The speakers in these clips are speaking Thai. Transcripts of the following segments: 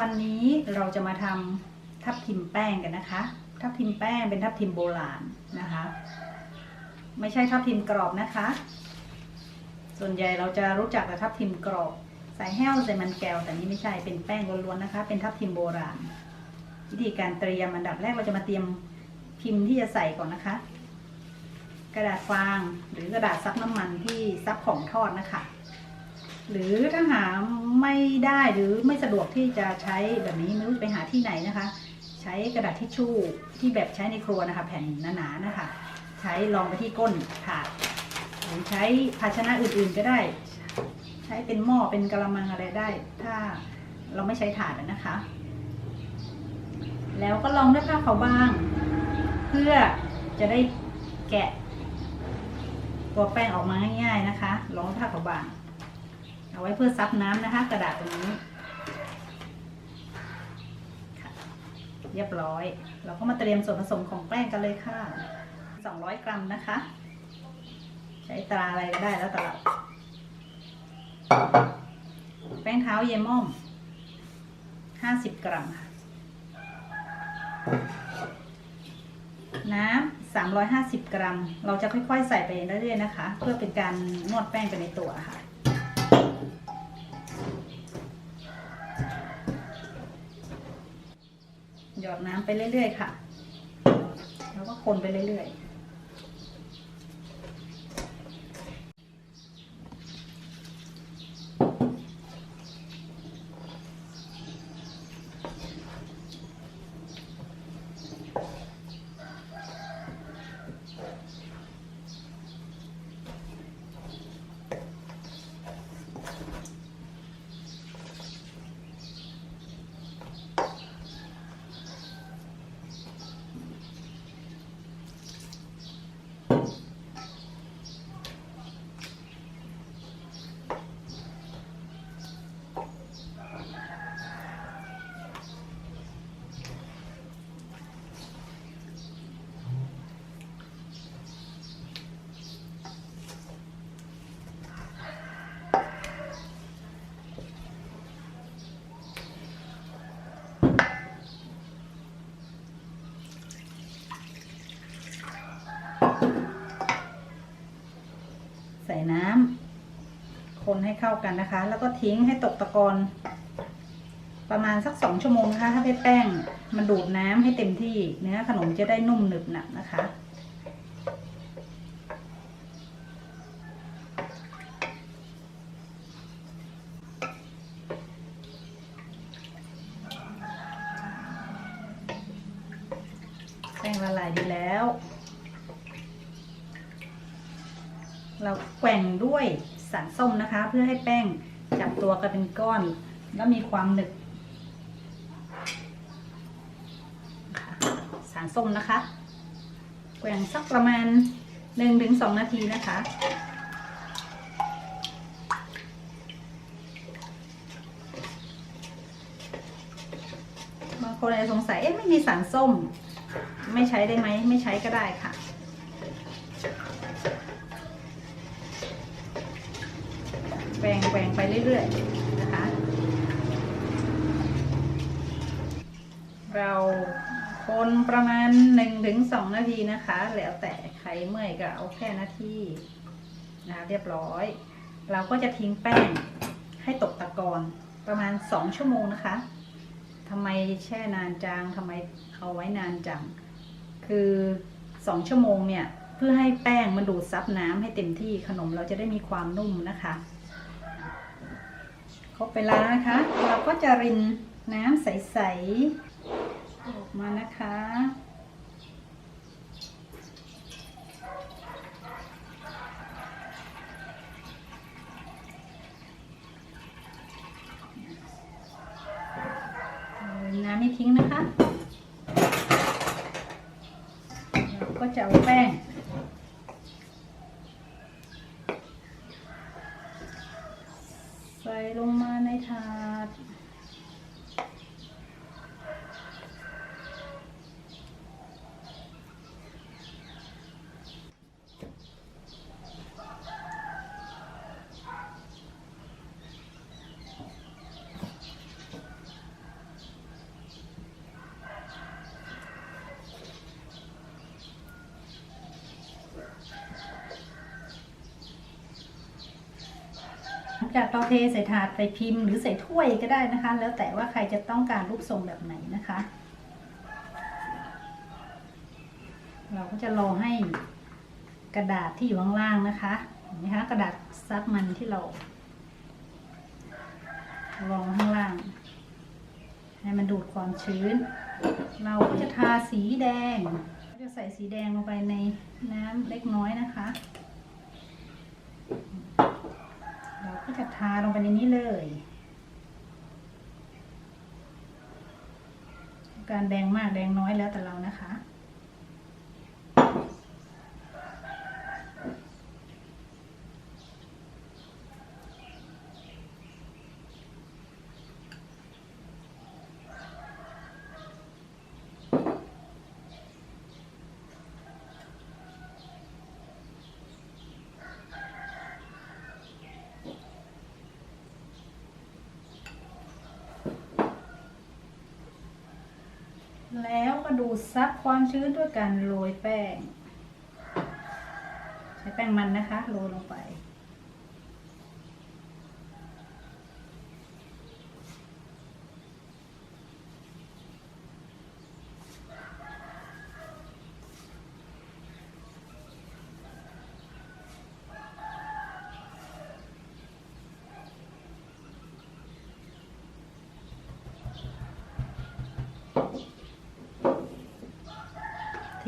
วันนี้เราจะมาทำทับทิมแป้งกันนะคะ ทับทิมแป้งเป็นทับทิมโบราณนะคะ ไม่ใช่ทับทิมกรอบนะคะ ส่วนใหญ่เราจะรู้จักแต่ทับทิมกรอบใส่แห้วใส่มันแก้วแต่นี่ไม่ใช่เป็นแป้งล้วนๆนะคะ เป็นทับทิมโบราณ วิธีการเตรียมอันดับแรกเราจะมาเตรียมพิมพ์ที่จะใส่ก่อนนะคะ กระดาษฟางหรือกระดาษซับน้ำมันที่ซับของทอดนะคะ หรือถ้าหาไม่ได้หรือไม่สะดวกที่จะใช้แบบนี้ไม่รู้จะไปหาที่ไหนนะคะ ใช้กระดาษทิชชู่ที่แบบใช้ในครัวนะคะ แผ่นหนาๆนะคะ ใช้รองไปที่ก้นถาดหรือใช้ภาชนะอื่นๆก็ได้ ใช้เป็นหม้อเป็นกระมังอะไรได้ ถ้าเราไม่ใช้ถาดนะคะ แล้วก็ลองด้วยผ้าขาวบาง เพื่อจะได้แกะตัวแป้งออกมาง่ายๆนะคะลองด้วยผ้าขาวบาง เอาไว้เพื่อซับน้ำนะคะ กระดาษตรงนี้เรียบร้อย เราก็มาเตรียมส่วนผสมของแป้งกันเลยค่ะ 200 กรัมนะคะ ใช้ตราอะไรก็ได้แล้วแต่เราแป้งเท้าเยม่อม 50 กรัมค่ะ น้ำ350 กรัม เราจะค่อยๆ ใส่ไปเรื่อยๆนะคะ เพื่อเป็นการนวดแป้งไปในตัวค่ะ หยอดน้ำไปเรื่อยๆค่ะ แล้วก็คนไปเรื่อยๆ น้ำคนให้เข้ากันนะคะ แล้วก็ทิ้งให้ตกตะกอนประมาณสักสองชั่วโมงนะคะถ้าให้แป้งมันดูดน้ำให้เต็มที่เนื้อขนมจะได้นุ่มหนึบหนับนะคะแป้งละลายดีแล้ว เราแกว่งด้วยสารส้มนะคะ เพื่อให้แป้งจับตัวกันเป็นก้อน แล้วมีความหนึบค่ะสารส้มนะคะ แกว่งสักประมาณหนึ่งถึงสองนาทีนะคะบางคนอาจจะสงสัยเอ๊ะไม่มีสารส้ม ไม่ใช้ได้ไหมไม่ใช้ก็ได้ค่ะ แกว่งแกว่งไปเรื่อยๆนะคะ เราคนประมาณหนึ่งถึงสองนาทีนะคะ แล้วแต่ใครเมื่อยก็เอาแค่นาทีนะคะเรียบร้อย เราก็จะทิ้งแป้งให้ตกตะกอนประมาณสองชั่วโมงนะคะทำไมแช่นานจังทำไมเอาไว้นานจัง คือสองชั่วโมงเนี่ย เพื่อให้แป้งมันดูดซับน้ำให้เต็มที่ขนมเราจะได้มีความนุ่มนะคะ ครบเวลานะคะ เราก็จะรินน้ำใสๆออกมานะคะน้ำไม่ทิ้งนะคะ เราก็จะเอาแป้ง ใส่ลงมาในถาด จากเราเทใส่ถาดไปพิมพ์หรือใส่ถ้วยก็ได้นะคะ แล้วแต่ว่าใครจะต้องการรูปทรงแบบไหนนะคะ เราก็จะรอให้กระดาษที่อยู่ข้างล่างนะคะเห็นไหมคะกระดาษซับมันที่เรารองข้างล่าง ให้มันดูดความชื้น เราก็จะทาสีแดงจะใส่สีแดงลงไปในน้ำเล็กน้อยนะคะ เราก็ จะทาลงไปในนี้เลย การแดงมากแดงน้อยแล้วแต่เรานะคะ แล้ว ก็ดูดซับความชื้นด้วยการโรยแป้ง ใช้แป้งมันนะคะ โรยลงไป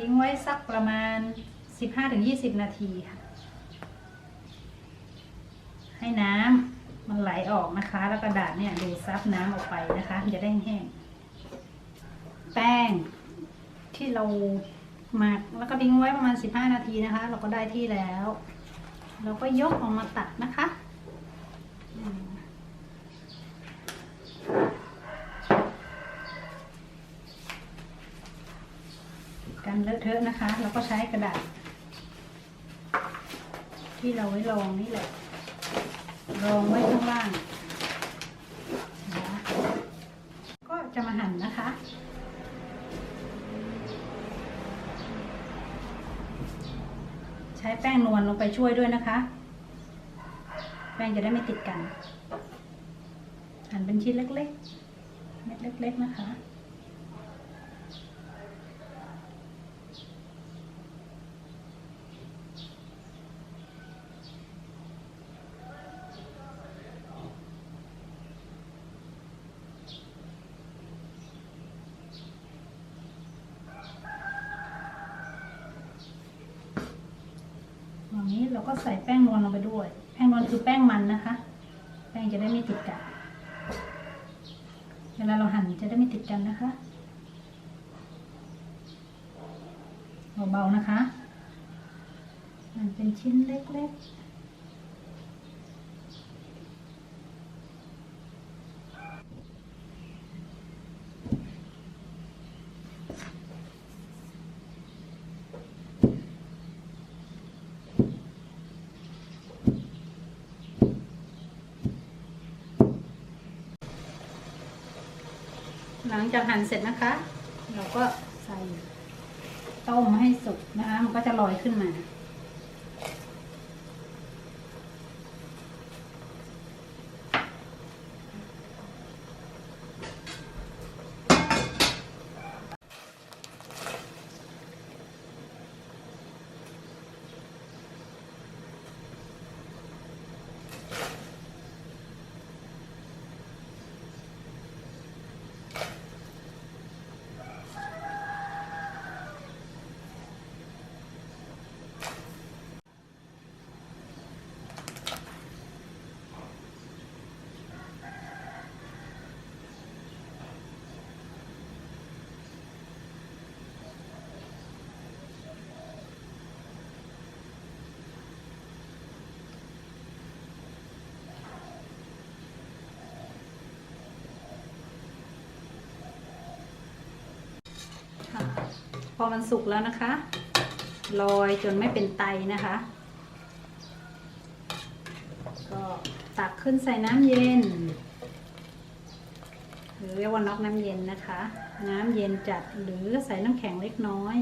ทิ้งไว้สักประมาณ 15-20 นาทีค่ะ ให้น้ำมันไหลออกนะคะ แล้วกระดาษเนี่ยดูซับน้ำออกไปนะคะมันจะได้แห้ง แป้งที่เราหมักแล้วก็ทิ้งไว้ประมาณ 15 นาทีนะคะ เราก็ได้ที่แล้ว เราก็ยกออกมาตัดนะคะ กันเลอะเทอะนะคะ เราก็ใช้กระดาษ ที่เราไว้รองนี่แหละ รองไว้ข้างล่างนะก็จะมาหั่นนะคะใช้แป้งนวลลงไปช่วยด้วยนะคะ แป้งจะได้ไม่ติดกัน หั่นเป็นชิ้นเล็กๆ เม็ดเล็ก ๆ นะคะ เราก็ใส่แป้งนวลลงไปด้วย แป้งนวลคือแป้งมันนะคะ แป้งจะได้ไม่ติดกัน เวลาเราหั่นจะได้ไม่ติดกันนะคะเบาๆนะคะหั่นเป็นชิ้นเล็กๆ หลังจากหั่นเสร็จนะคะ เราก็ใส่ต้มให้สุกนะคะ มันก็จะลอยขึ้นมา อมันสุกแล้วนะคะลอยจนไม่เป็นไตนะคะ ก็ตักขึ้นใส่น้ำเย็น หรือเรียกว่าน็อกน้ำเย็นนะคะ น้ำเย็นจัดหรือใส่น้ำแข็งเล็กน้อย